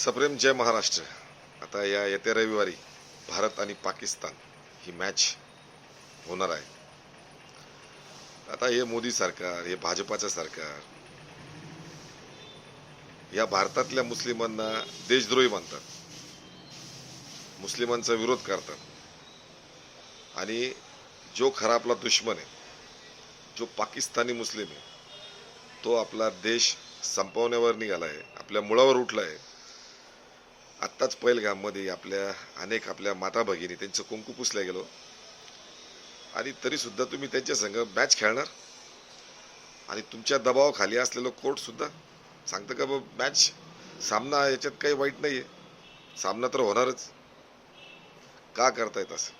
सप्रेम जय महाराष्ट्र. आता या येत्या रविवारी भारत आणि पाकिस्तान ही मॅच होणार आहे. आता हे मोदी सरकार हे भाजपाचं सरकार या भारतातल्या मुस्लिमांना देशद्रोही मानतात. मुस्लिमांचा विरोध करतात. आणि जो खरा आपला दुश्मन आहे जो पाकिस्तानी मुस्लिम आहे तो आपला देश संपवण्यावर निघाला आहे आपल्या मुळावर उठला आहे आत्ताच पैलगाममध्ये आपल्या अनेक आपल्या माता भगिनी त्यांचं कुंकू पुसल्या गेलो. आणि तरीसुद्धा तुम्ही त्यांच्या संग मॅच खेळणार? आणि तुमच्या दबावाखाली असलेलं कोर्टसुद्धा सांगतं का बाबा मॅच सामना याच्यात काही वाईट नाही आहे सामना तर होणारच. का करतायत असं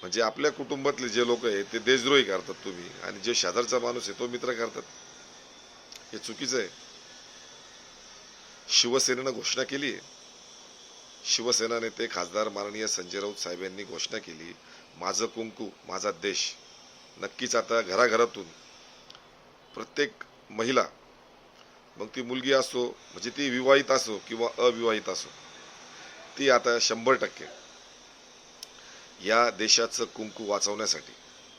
म्हणजे आपल्या कुटुंबातले जे लोक आहेत ते देशद्रोही करतात तुम्ही. आणि जे शेजारचा माणूस आहे तो मित्र करतात. हे चुकीचं आहे. शिवसेनेनं घोषणा केली आहे शिवसेना नेते खासदार माननीय संजय राऊत साहेब यांनी घोषणा केली माझं कुंकू माझा देश नक्कीच आता घराघरातून प्रत्येक महिला मग ती मुलगी असो म्हणजे ती विवाहित असो किंवा अविवाहित असो ती आता शंभर टक्के या देशाचं कुंकू वाचवण्यासाठी.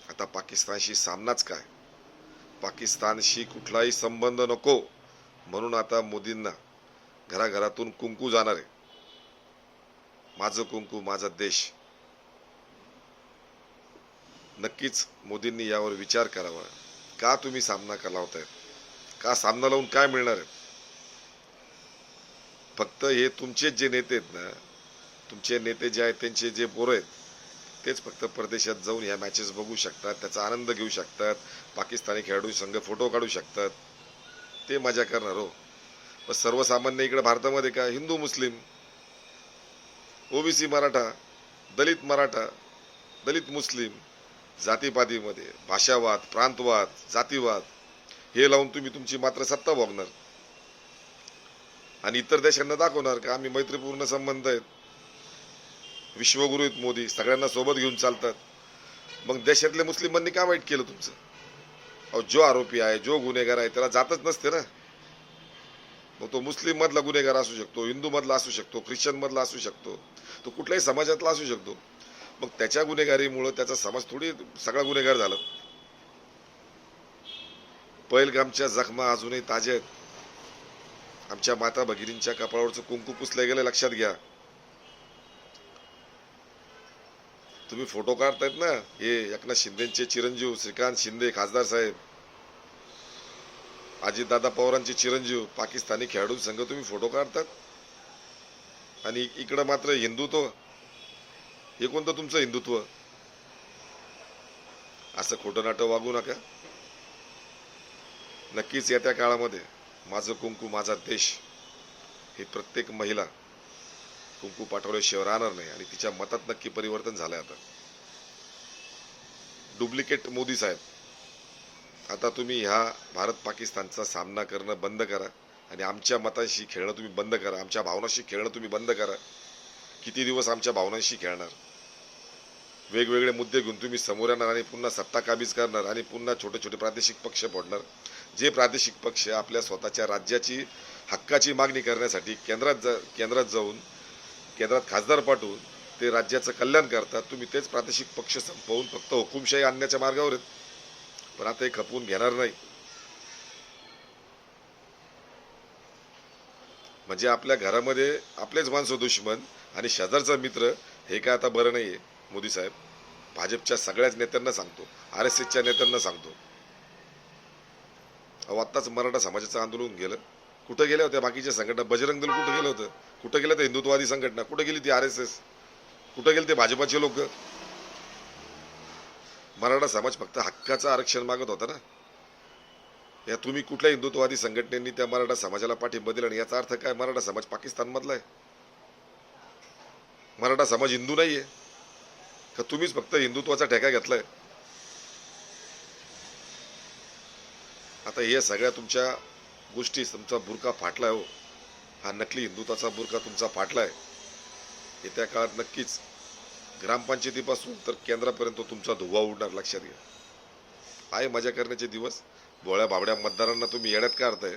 आता पाकिस्तानशी सामनाच काय? पाकिस्तानशी कुठलाही संबंध नको म्हणून आता मोदींना घराघरातून कुंकू जाणार आहे. माझं कुंकू माझा देश. नक्कीच मोदींनी यावर विचार करावा. का तुम्ही सामना का होता का सामना लावून काय मिळणार आहे? फक्त हे तुमचेच जे नेते आहेत ना तुमचे नेते जे आहेत त्यांचे जे पोरं आहेत तेच फक्त परदेशात जाऊन ह्या मॅचेस बघू शकतात त्याचा आनंद घेऊ शकतात पाकिस्तानी खेळाडू संघ फोटो काढू शकतात. ते मजा करणार हो. पण सर्वसामान्य इकडे भारतामध्ये काय Hindu Muslim OBC Maratha Dalit Maratha Dalit Muslim जातीपातीमध्ये भाषावाद प्रांतवाद जातीवाद हे लावून तुम्ही तुमची मात्र सत्ता भोगणार आणि इतर देशांना दाखवणार का आम्ही मैत्रीपूर्ण संबंध आहेत. विश्वगुरु आहेत मोदी सगळ्यांना सोबत घेऊन चालतात. मग देशातल्या मुस्लिमांनी का वाईट केलं तुमचं? अहो जो आरोपी आहे जो गुन्हेगार आहे त्याला जातच नसते ना. मग तो मुस्लिममधला गुन्हेगार असू शकतो हिंदूमधला असू शकतो ख्रिश्चनमधला असू शकतो तो कुठल्याही समाजातला असू शकतो. मग त्याच्या गुन्हेगारीमुळं त्याचा समाज थोडी सगळा गुन्हेगार झाला. पैलगामच्या जखमा अजूनही ताज्या आहेत. आमच्या माता भगिनींच्या कपाळावरचं कुंकू पुसलं गेलं लक्षात घ्या. तुम्ही फोटो काढतायत ना? हे एकनाथ शिंदेचे चिरंजीव श्रीकांत शिंदे खासदार साहेब. अजितदादा पवारांचे चिरंजीव पाकिस्तानी खेळाडू संघ तुम्ही फोटो काढतात. आणि इकडं मात्र हिंदुत्व. हे कोणतं तुमचं हिंदुत्व? असं खोटं नाटं वागू नका. नक्कीच येत्या काळामध्ये माझं कुंकू माझा देश ही प्रत्येक महिला कुंकू पाठवल्याशिवाय राहणार नाही आणि तिच्या मतात नक्की परिवर्तन झालंय आता. डुप्लिकेट मोदी साहेब. आता तुम्ही ह्या भारत पाकिस्तानचा सामना करणं बंद करा आणि आमच्या मताशी खेळणं तुम्ही बंद करा. आमच्या भावनाशी खेळणं तुम्ही बंद करा. किती दिवस आमच्या भावनांशी खेळणार? वेगवेगळे मुद्दे घेऊन तुम्ही समोर येणार आणि पुन्हा सत्ता काबीज करणार आणि पुन्हा छोटे छोटे प्रादेशिक पक्ष फोडणार. जे प्रादेशिक पक्ष आपल्या स्वतःच्या राज्याची हक्काची मागणी करण्यासाठी केंद्रात जा केंद्रात जाऊन केंद्रात खासदार पाठवून ते राज्याचं कल्याण करतात तुम्ही तेच प्रादेशिक पक्ष संपवून फक्त हुकुमशाही आणण्याच्या मार्गावर आहेत. पण आता हे खपवून घेणार नाही. म्हणजे आपल्या घरामध्ये आपलेच माणसं दुश्मन आणि शेजारचा मित्र हे काय आता बरं नाहीये मोदी साहेब. भाजपच्या सगळ्याच नेत्यांना सांगतो आर एस एसच्या नेत्यांना सांगतो. अहो आत्ताच मराठा समाजाचं आंदोलन गेलं. कुठं गेल्या होत्या बाकीच्या संघटना? बजरंग दल कुठं गेलं होतं? कुठं गेलं तर हिंदुत्ववादी संघटना? कुठं गेली ती आर एस एस? कुठं गेले ते भाजपाचे लोक? मराठा समाज फक्त हक्काचं आरक्षण मागत होता ना? या तुम्ही कुठल्या हिंदुत्ववादी संघटनेनी त्या मराठा समाजाला पाठिंबा दिला? आणि याचा अर्थ काय? मराठा समाज पाकिस्तानमधला आहे. मराठा समाज हिंदू नाही आहे का तुम्हीच फक्त हिंदुत्वाचा ठेका घेतलाय? आता हे सगळ्या तुमच्या गोष्टी तुमचा बुरका फाटलाय हो. हा नकली हिंदुत्वाचा बुरका तुमचा फाटलाय. येत्या काळात नक्कीच ग्रामपंचायतीपासून तर केंद्रापर्यंत तुमचा धुवा उडणार लक्षात घ्या. आहे मजा करण्याचे दिवस. भोळ्या बाबड्या मतदारांना तुम्ही येण्यात का अर्थ आहे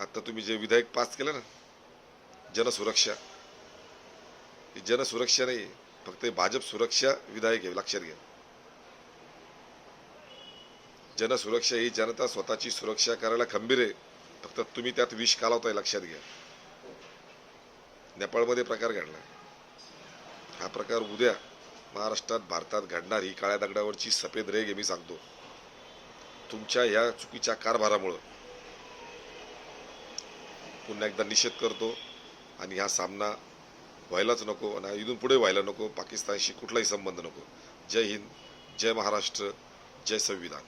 आता तुम्ही जे विधेयक पास केलं ना जनसुरक्षा. ही जनसुरक्षा नाही फक्त भाजप सुरक्षा विधायक आहे लक्षात घ्या. जनसुरक्षा ही जनता स्वतःची सुरक्षा करायला खंबीर आहे. फक्त तुम्ही त्यात विष कालावताय लक्षात घ्या. नेपाळमध्ये प्रकार घडला. हा प्रकार उद्या महाराष्ट्रात भारतात घडणार. ही काळ्या दगडावरची सफेद रेग आहे मी सांगतो. तुमच्या ह्या चुकीच्या कारभारामुळं पुन्हा एकदा निषेध करतो आणि हा सामना व्हायलाच नको आणि इथून पुढे व्हायला नको. पाकिस्तानशी कुठलाही संबंध नको. जय हिंद जय महाराष्ट्र जय संविधान.